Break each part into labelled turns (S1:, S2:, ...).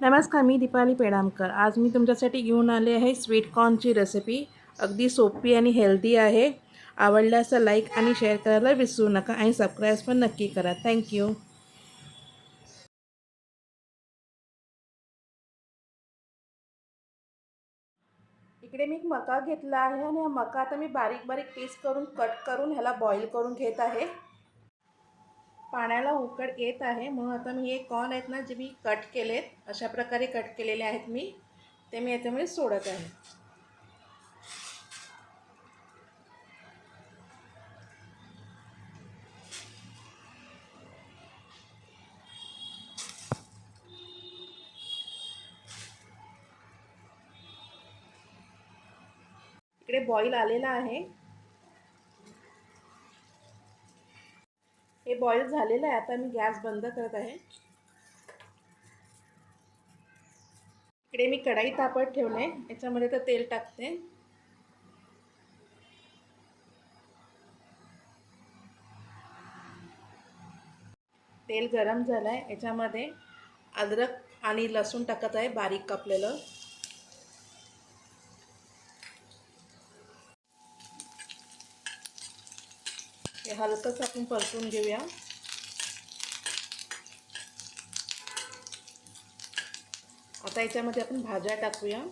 S1: नमस्कार मी दीपाली पेडामकर. आज मी तुमच्यासाठी घेऊन आले आहे स्वीट कॉर्नची रेसिपी अगदी सोपी आणि हेल्दी आहे. आवडल्यास लाईक आणि शेअर करायला विसरू नका आणि सबस्क्राईब पण नक्की करा. थँक्यू इकडे मी एक मका घेतला आहे आणि हा मका आता मी बारीक बारीक पीस करून कट करून ह्याला बॉईल करून घेत आहे. पाण्याला उकड येत आहे. म्हणून आता मी हे कॉर्न आहेत ना जे मी कट केलेत अशा प्रकारे कट केलेले आहेत मी ते मी याच्यामध्ये सोडत आहे. इकडे बॉईल आलेला आहे. हे बॉईल झालेलं आहे. आता मी गॅस बंद करत आहे. इकडे मी कढाई तापत ठेवले. याच्यामध्ये तर तेल टाकते. तेल गरम झालं आहे याच्यामध्ये अद्रक आणि लसूण टाकत आहे. बारीक कापलेलं. हे हलकंच आपण परतून घेऊया. आता याच्यामध्ये आपण भाज्या टाकूया.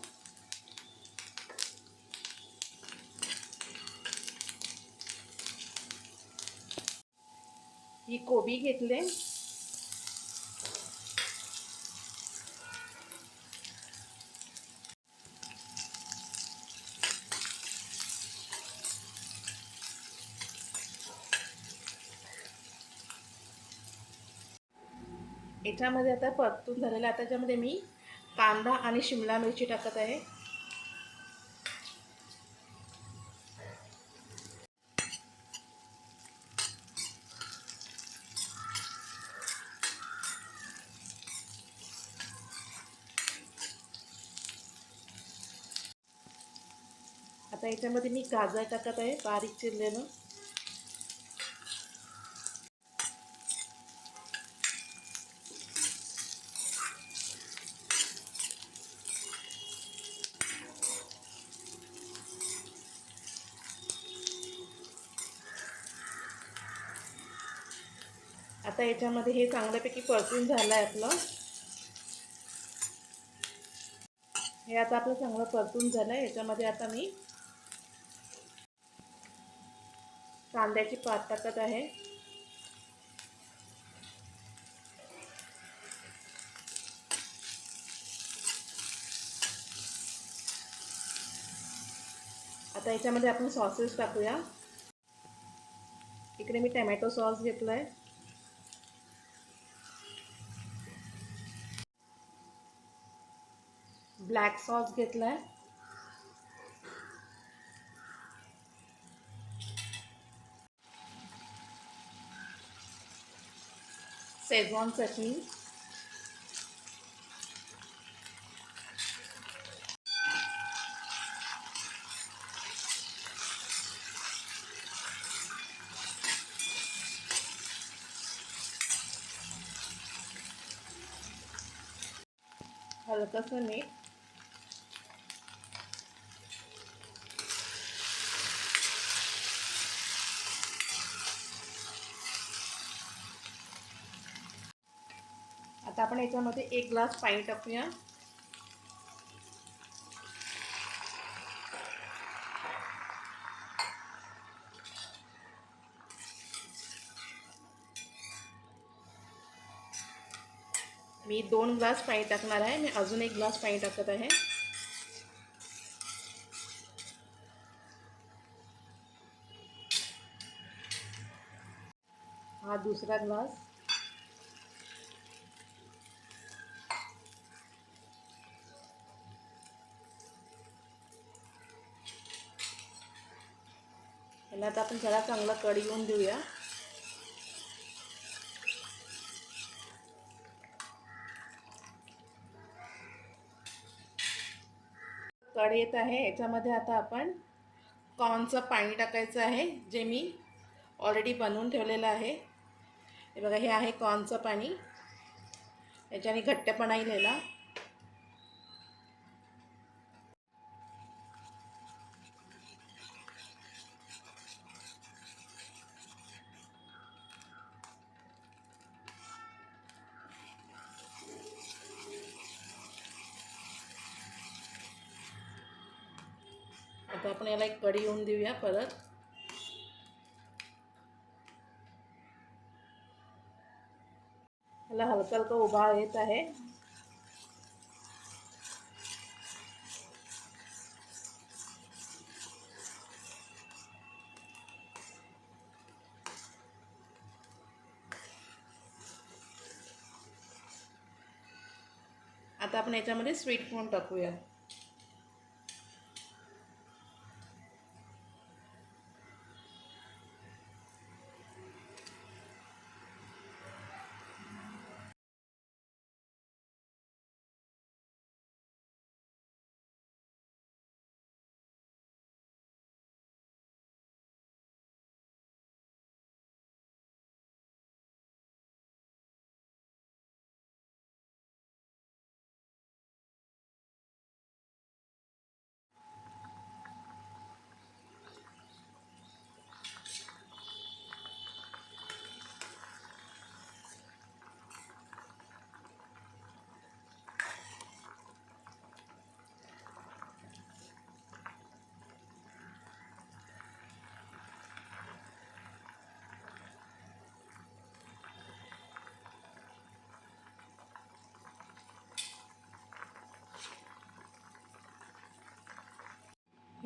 S1: ही कोबी घेतले. याच्यामध्ये आता परतून झालेलं आता त्याच्यामध्ये मी कांदा आणि शिमला मिरची टाकत आहे. आता याच्यामध्ये मी गाजर टाकत आहे बारीक चिरलेलं. आता याच्यामध्ये हे चांगल्यापैकी परतून झालं आहे आपलं. हे आता आपलं चांगलं परतून झालं आहे. याच्यामध्ये आता मी कांद्याची पात टाकत आहे. आता याच्यामध्ये आपण सॉसेस टाकूया. इकडे मी टमॅटो सॉस घेतला आहे ब्लॅक सॉस घेतला आहे शेजवान चटणी. हलकंसं मीठ. आता आपण याच्यामध्ये एक ग्लास पाणी टाकूया. मी दोन ग्लास पाणी टाकणार आहे. मी अजून एक ग्लास पाणी टाकत आहे. हा दुसरा ग्लास. याला आता आपण जरा चांगला कढी येऊन देऊया. कढी येत आहे. याच्यामध्ये आता आपण कॉर्नचं पाणी टाकायचं आहे जे मी ऑलरेडी बनवून ठेवलेलं आहे. हे बघा हे आहे कॉर्नचं पाणी. याच्याने घट्टपणा येईल आता आपण याला एक कढी येऊन देऊया परत. याला हलका हलका उभा येत आहे. आता आपण याच्यामध्ये स्वीट कॉर्न टाकूया.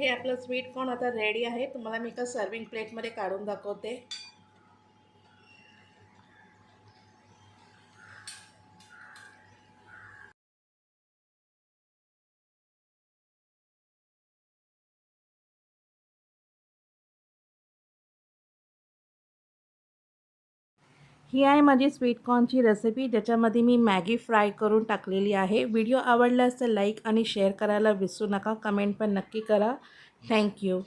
S1: हे आपलं स्वीट कॉर्न आता रेडी आहे. तुम्हाला मी एका सर्विंग प्लेटमध्ये काढून दाखवते. ही आहे माझी स्वीटकॉर्नची रेसिपी ज्याच्यामध्ये मी मॅगी फ्राय करून टाकलेली आहे. व्हिडिओ आवडला तर लाईक आणि शेअर करायला विसरू नका. कमेंट पण नक्की करा. थँक्यू